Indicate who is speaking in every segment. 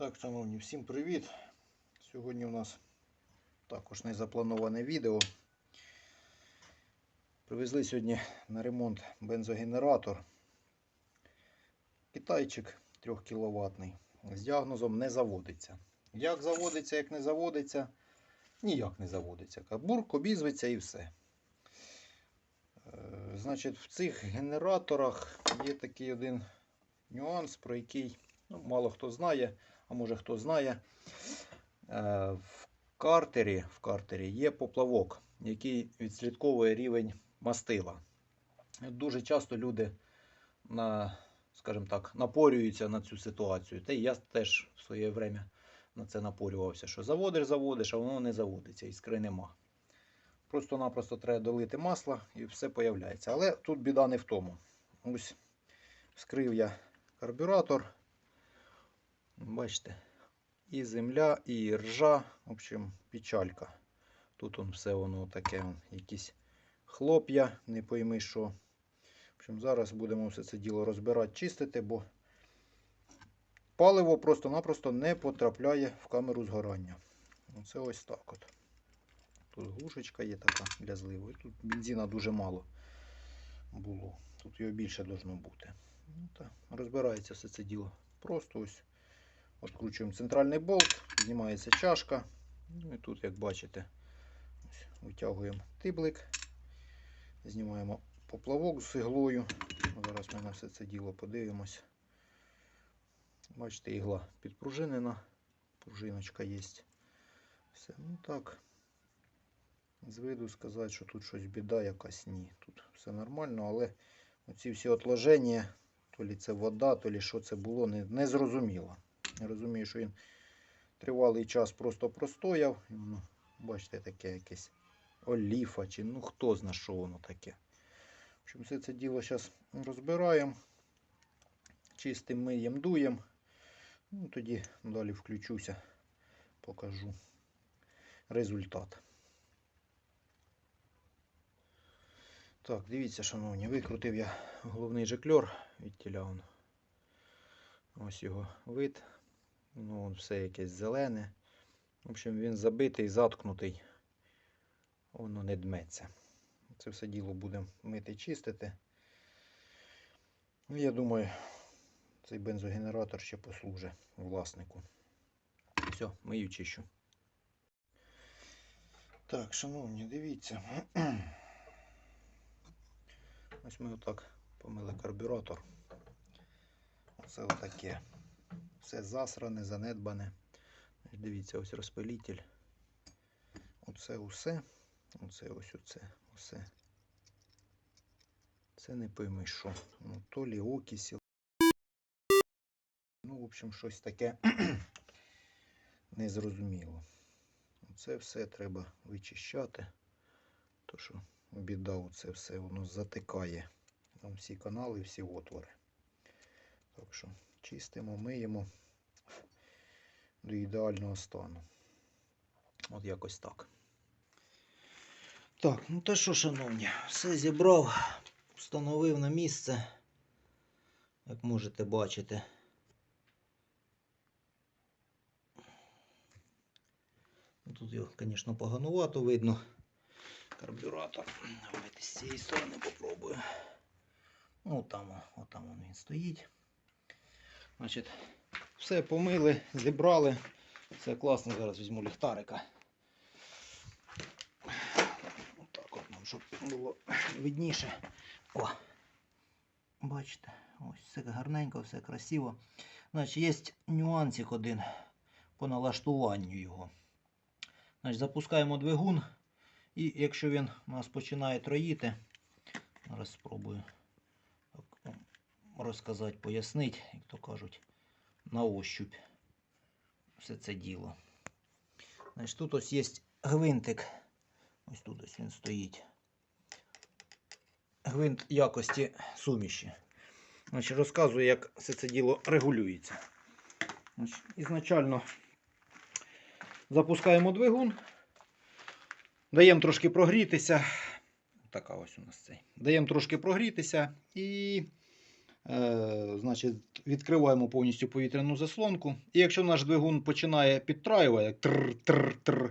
Speaker 1: Так, шановні, всім привіт. Сьогодні у нас також незаплановане відео. Привезли сьогодні на ремонт бензогенератор. Китайчик 3 кВт. З діагнозом не заводиться. Як заводиться, як не заводиться, ніяк не заводиться. Бурк обізветься і все. Е, Значить, в цих генераторах є такий один нюанс, про який ну, мало хто знає, а може хто знає. Е, В картері, в картері є поплавок, який відслідковує рівень мастила. Дуже часто люди на, скажімо так, напорюються на цю ситуацію. Та й я теж в своє время на це напорювався, що заводиш, заводиш, а воно не заводиться, іскри нема. Просто-напросто треба долити масло і все появляється. Але тут біда не в тому. Ось вскрив я карбюратор. Бачите, і земля, і ржа, в общем, печалька. Тут он все воно таке, якісь хлоп'я, не пойми що. В общем, зараз будемо все це діло розбирати, чистити, бо паливо просто-напросто не потрапляє в камеру згорання. Оце ось так от. Тут глушечка є така для зливу. І тут бензина дуже мало було. Тут його більше должно бути. Ну, та, розбирається все це діло. Просто ось відкручуємо центральний болт, знімається чашка. Ну і тут, як бачите, витягуємо тиблик, знімаємо поплавок з іглою. Зараз ми на все це діло подивимось. Бачите, ігла підпружинена, пружиночка є. Все, ну так. З виду сказати, що тут щось біда якась ні. Тут все нормально, але оці всі отложення, то лі це вода, то лі що це було, не, не зрозуміло. Розумію, що він тривалий час просто простояв. Воно, бачите, таке якесь оліфа, чи ну хто зна, що воно таке. В общем, все це діло зараз розбираємо. Чистим миєм дуєм. Ну, тоді далі включуся, покажу результат. Так, дивіться, шановні, викрутив я головний жикльор від тіляун. Ось його вид. Ну, все якесь зелене. В общем, він забитий, заткнутий. Воно не дметься. Це все діло будемо мити, чистити. Ну, я думаю, цей бензогенератор ще послужить власнику. Все, мию чищу. Так, шановні, дивіться. Ось ми отак помили карбюратор. Оце отаке. Все засране, занедбане. Дивіться, ось розпилитель. Оце усе. Оце ось оце. Усе. Це не пойми що. Ну, то лі окисі. Ну, в общем, щось таке незрозуміло. Це все треба вичищати. То що біда оце все воно затикає. Там всі канали, всі отвори. Так що чистимо, миємо до ідеального стану. От якось так. Так, ну те що, шановні, все зібрав, встановив на місце. Як можете бачити. Ну, Тут його, звісно, поганувато видно. Карбюратор. Давайте з цієї сторони попробую. Ну, там, о, там він стоїть. Значить, все помили, зібрали. Все класно. Зараз візьму ліхтарика. Отак от нам, щоб було видніше. О! Бачите, ось все гарненько, все красиво. Значить, є нюансик один по налаштуванню його. Значить, запускаємо двигун. І якщо він у нас починає троїти, зараз спробую розказати, пояснити, то кажуть, на ощупь все це діло. Значить, тут ось є гвинтик. Ось тут ось він стоїть. Гвинт якості суміші. Значить, розказую, як все це діло регулюється. Значить, ізначально запускаємо двигун. Даємо трошки прогрітися. Така ось у нас цей. Даємо трошки прогрітися і значить, відкриваємо повністю повітряну заслонку. І якщо наш двигун починає підтраювати, тр-тр-тр,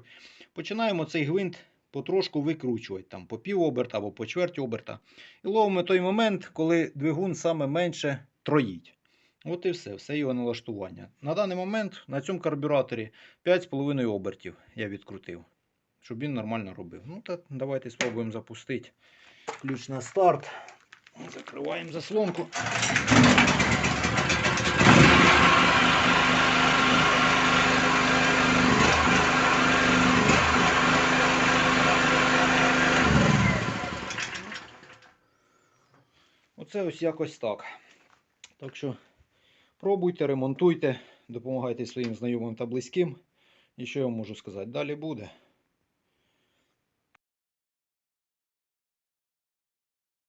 Speaker 1: починаємо цей гвинт потрошку викручувати, там, по пів оберта або по чверть оберта. І ловимо той момент, коли двигун саме менше троїть. От і все, все його налаштування. На даний момент на цьому карбюраторі 5,5 обертів я відкрутив, щоб він нормально робив. Ну так, давайте спробуємо запустити. Ключ на старт. Закриваємо заслонку. Оце ось якось так. Так що пробуйте, ремонтуйте, допомагайте своїм знайомим та близьким. І що я вам можу сказати? Далі буде.